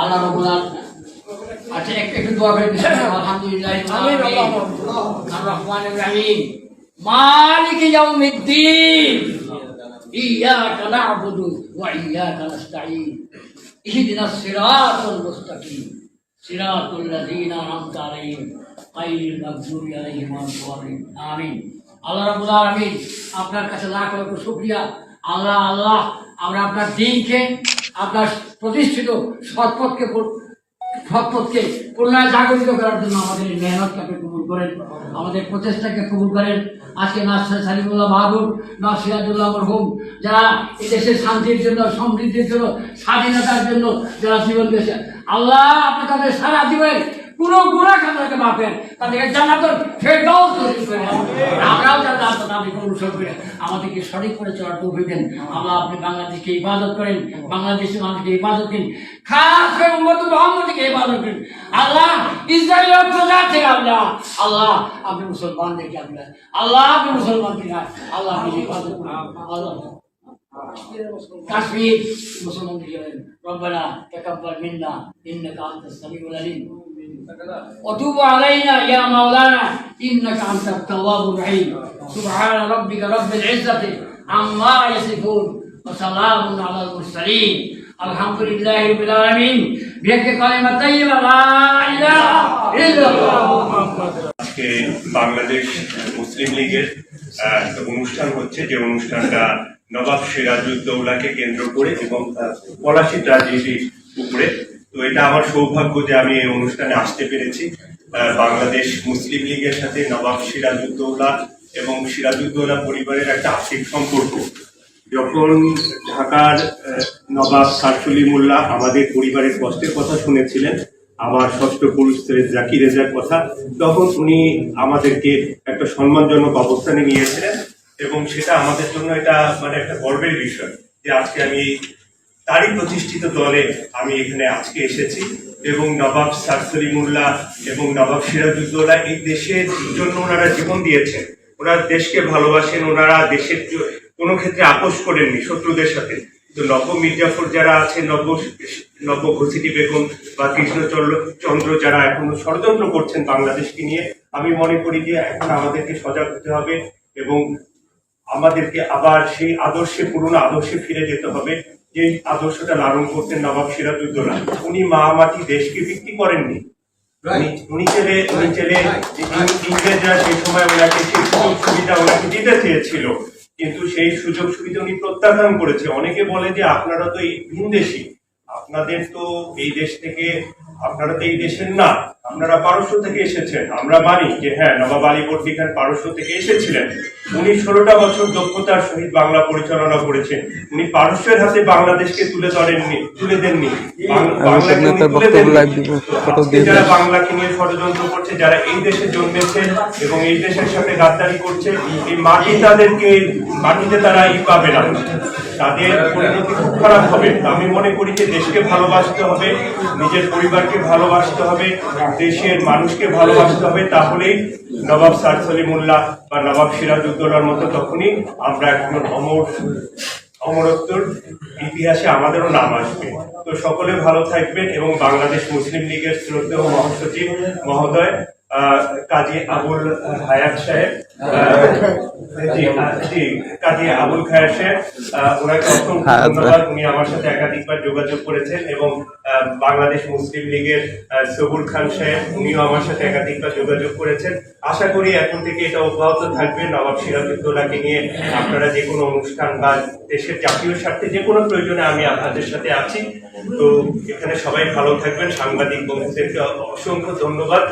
আল্লাহ রব্বুল আলামিন আচ্ছা একটু একটু দোয়া করে দিচ্ছি আলহামদুলিল্লাহ আমিন, আল্লাহ। আর রহমানির রহিম মালিক ইয়াউমিদ্দিন إياك نعبد وإياك نستعين اهدنا الصراط المستقيم صراط الذين أنعمت عليهم غير المغضوب عليهم ولا الضالين آمين আল্লাহ রাব্বুল আলামিন আপনার কাছে লাখ লক্ষ শুকরিয়া আল্লাহ আল্লাহ আমরা আপনার দিনকে আপনার প্রতিষ্ঠিত সৎপথকে সৎপথকে পুনরায় জাগরিত করার জন্য আমাদের মেহনতটাকে কবুল করেন, আমাদের প্রচেষ্টাকে কবুল করেন। আজকে নাসির সালিমুল্লাহ বাহাদুর নাসিরাজুল্লাহ মরহুম, যারা এদেশের দেশের শান্তির জন্য, সমৃদ্ধির জন্য, স্বাধীনতার জন্য যারা জীবন দিয়েছে আল্লাহ আপনি তাদের সারা জীবনের পুরো গুণা খাতাকে মাফের তাদেরকে জানা জানাতেন সেটাও তৈরি করে আমরাও যাতে আপনাকে অনুসরণ করে আমাদেরকে সঠিক করে চলার তো ভেবেন আল্লাহ আপনি বাংলাদেশকে ইবাদত করেন, বাংলাদেশের মানুষকে ইবাদত দিন। খাস করে মোহাম্মদকে ইবাদত দিন আল্লাহ ইসরায়েল প্রজা থেকে আল্লাহ আল্লাহ আপনি মুসলমান মুসলমানদেরকে আপনার আল্লাহ আপনি মুসলমান দিন আল্লাহ আপনি ইবাদত করেন। আল্লাহ। কাশ্মীর মুসলমান রব্বানা তাকাব্বাল মিন্না, ইন্নাকা আনতাস সামিউল আলিম। وتوب علينا يا مولانا انك انت التواب الرحيم سبحان ربك رب العزه عما يصفون وسلام على المرسلين الحمد لله رب العالمين بيك كلمه طيبه لا اله الا الله আজকে বাংলাদেশ মুসলিম লীগের আহ, একটা অনুষ্ঠান হচ্ছে যে অনুষ্ঠানটা নবাব সিরাজউদ্দৌলাকে কেন্দ্র করে এবং তার পলাশি ট্রাজেডির উপরে তো এটা আমার সৌভাগ্য যে আমি এই অনুষ্ঠানে আসতে পেরেছি। বাংলাদেশ মুসলিম লীগের সাথে নবাব সিরাজউদ্দৌলা এবং সিরাজউদ্দৌলা পরিবারের একটা আর্থিক সম্পর্ক। যখন ঢাকার নবাব সারসলি মোল্লা আমাদের পরিবারের কষ্টের কথা শুনেছিলেন, আমার ষষ্ঠ পুরুষ জাকির রেজার কথা, তখন উনি আমাদেরকে একটা সম্মানজনক অবস্থানে নিয়েছিলেন এবং সেটা আমাদের জন্য এটা মানে একটা গর্বের বিষয় যে আজকে আমি তারই প্রতিষ্ঠিত দলে আমি এখানে আজকে এসেছি এবং নবাব সারসরি মোল্লা এবং নবাব সিরাজউদ্দৌলা এই দেশের জন্য ওনারা জীবন দিয়েছেন। ওনারা দেশকে ভালোবাসেন, ওনারা দেশের কোনো ক্ষেত্রে আপোষ করেননি শত্রুদের সাথে। তো নব মির্জাফর যারা আছে নব নব ঘসিটি বেগম বা কৃষ্ণচন্দ্র, চন্দ্র যারা এখনও ষড়যন্ত্র করছেন বাংলাদেশকে নিয়ে, আমি মনে করি যে এখন আমাদেরকে সজাগ হতে হবে এবং আমাদেরকে আবার সেই আদর্শে, পুরনো আদর্শে ফিরে যেতে হবে। যে আদর্শটা লালন করতেন নবাব সিরাজউদ্দৌলা উনি মা মাটি দেশকে বিক্রি করেননি। উনি- চেলে উনি ইং- ইংরেজরা সেই সময় ওনাকে সেই সুযোগ সুবিধা ওনাকে দিতে চেয়েছিল কিন্তু সেই সুযোগ সুবিধা উনি প্রত্যাখ্যান করেছে। অনেকে বলে যে আপনারা তো এই ভিনদেশী আপনাদের তো এই দেশ থেকে আপনারা তো এই দেশের না। আপনারা পারস্য থেকে এসেছেন। আমরা মানি যে হ্যাঁ নবাব আলীবর্দী খান পারস্য থেকে এসেছিলেন। উনি ষোলোটা বছর দক্ষতার সহিত বাংলা পরিচালনা করেছেন। উনি পারস্যের হাতে বাংলাদেশকে তুলে ধরেননি তুলে দেননি। যারা বাংলাকে নিয়ে ষড়যন্ত্র করছে যারা এই দেশে জন্মেছে এবং এই দেশের সাথে গাদ্দারি করছে এই মাটি তাদেরকে মাটিতে তারা ই পাবে না। তাদের পরিণতি খুব খারাপ হবে। আমি মনে করি যে দেশকে ভালোবাসতে হবে, নিজের পরিবারকে ভালোবাসতে হবে, দেশের মানুষকে ভালোবাসতে হবে। তাহলেই নবাব সার সলিমুল্লাহ বা নবাব সিরাজউদ্দৌলার মতো তখনই আমরা একজন অমর, অমরত্বর ইতিহাসে আমাদেরও নাম আসবে। তো সকলে ভালো থাকবেন এবং বাংলাদেশ মুসলিম লীগের শ্রদ্ধেয় মহাসচিব মহোদয় কাজী আবুল হায়াত সাহেব জি, কাজী আবুল খায়ের সাহেব ওনাকে অসংখ্য ধন্যবাদ। উনি আমার সাথে একাধিকবার যোগাযোগ করেছেন এবং বাংলাদেশ মুসলিম লীগের সবুর খান সাহেব উনিও আমার সাথে একাধিকবার যোগাযোগ করেছেন। আশা করি এখন থেকে এটা অব্যাহত থাকবে। নবাব সিরাজউদ্দৌলাকে নিয়ে আপনারা যে কোনো অনুষ্ঠান বা দেশের জাতীয় স্বার্থে যে কোনো প্রয়োজনে আমি আপনাদের সাথে আছি। তো এখানে সবাই ভালো থাকবেন। সাংবাদিক বন্ধুদেরকে অসংখ্য ধন্যবাদ।